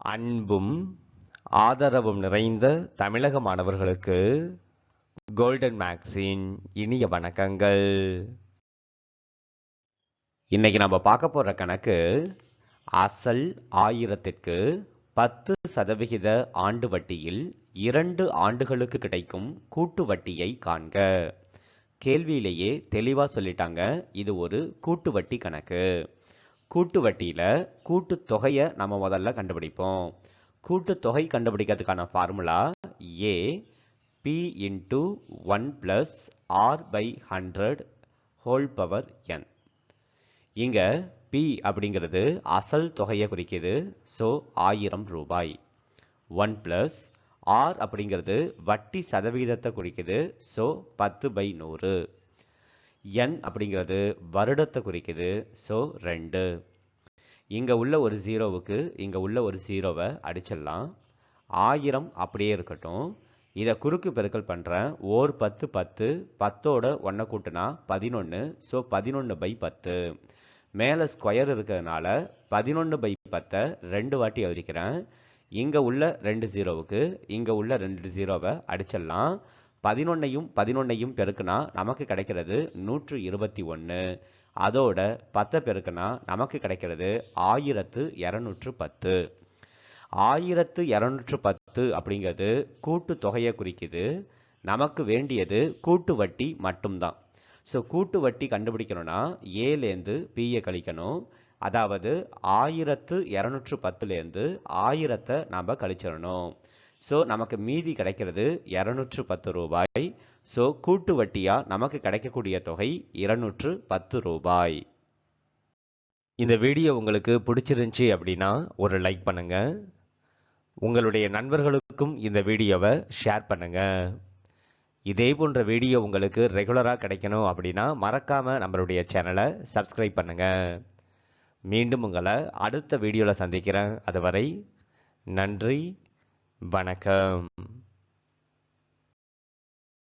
அன்பும் ஆதரவும் நிறைந்த தமிழக மாணவர்களுக்கு கோல்டன் மேக்ஸின் இனிய வணக்கங்கள். இன்னைக்கு நம்ம பார்க்க போற கணக்கு அசல் ஆயிரத்திற்கு பத்து சதவிகித ஆண்டு வட்டியில் இரண்டு ஆண்டுகளுக்கு கிடைக்கும் கூட்டு வட்டியை காண்க. கேள்வியிலேயே தெளிவாக சொல்லிட்டாங்க. இது ஒரு கூட்டு வட்டி கணக்கு. கூட்டு வட்டியில் கூட்டு தொகையை நம்ம முதல்ல கண்டுபிடிப்போம். கூட்டு தொகை கண்டுபிடிக்கிறதுக்கான formula A P into one plus R by hundred whole power N இங்கே பி அப்படிங்கிறது அசல் தொகையை குறிக்குது. ஸோ ஆயிரம் ரூபாய். ஒன் ப்ளஸ் ஆர் அப்படிங்கிறது வட்டி சதவிகிதத்தை குறிக்குது. ஸோ பத்து பை நூறு. என் அப்படிங்கிறது வருடத்தை குறிக்குது. ஸோ ரெண்டு. இங்கே உள்ள ஒரு ஜீரோவுக்கு இங்கே உள்ள ஒரு ஜீரோவை அடிச்சிடலாம். ஆயிரம் அப்படியே இருக்கட்டும். இதை குறுக்கு பெருக்கல் பண்ணுறேன் ஓர் பத்து பத்து. பத்தோட ஒன்றை கூட்டினா பதினொன்று ஸோ பதினொன்று பை பத்து. மேலே ஸ்கொயர் இருக்கிறதுனால பதினொன்று பை பத்தை ரெண்டு வாட்டி எழுதிக்கிறேன் இங்கே உள்ள ரெண்டு ஜீரோவுக்கு இங்கே உள்ள ரெண்டு ஜீரோவை அடிச்சிடலாம். பதினொன்னையும் பதினொன்னையும் பெருக்குனா நமக்கு கிடைக்கிறது நூற்று இருபத்தி ஒன்று. அதோட பத்தை பெருக்குனா நமக்கு கிடைக்கிறது ஆயிரத்து இரநூற்று பத்து. ஆயிரத்து இரநூற்று பத்து அப்படிங்கிறது கூட்டு தொகையை குறிக்குது. நமக்கு வேண்டியது கூட்டு வட்டி மட்டும்தான். ஸோ கூட்டு வட்டி கண்டுபிடிக்கணும்னா ஏலேருந்து பிஏ கழிக்கணும். அதாவது ஆயிரத்து இரநூற்று பத்துலேருந்து ஆயிரத்தை நாம் கழிச்சிடணும். ஸோ நமக்கு மீதி கிடைக்கிறது இரநூற்று பத்து ரூபாய். ஸோ கூட்டு வட்டியாக நமக்கு கிடைக்கக்கூடிய தொகை இருநூற்று பத்து ரூபாய். இந்த வீடியோ உங்களுக்கு பிடிச்சிருந்துச்சி அப்படின்னா ஒரு லைக் பண்ணுங்க. உங்களுடைய நண்பர்களுக்கும் இந்த வீடியோவை ஷேர் பண்ணுங்க. இதே போன்ற வீடியோ உங்களுக்கு ரெகுலராக கிடைக்கணும் அப்படின்னா மறக்காம நம்மளுடைய சேனலை சப்ஸ்கிரைப் பண்ணுங்க. மீண்டும் உங்களை அடுத்த வீடியோவில் சந்திக்கிறேன். அதுவரை நன்றி. வணக்கம்.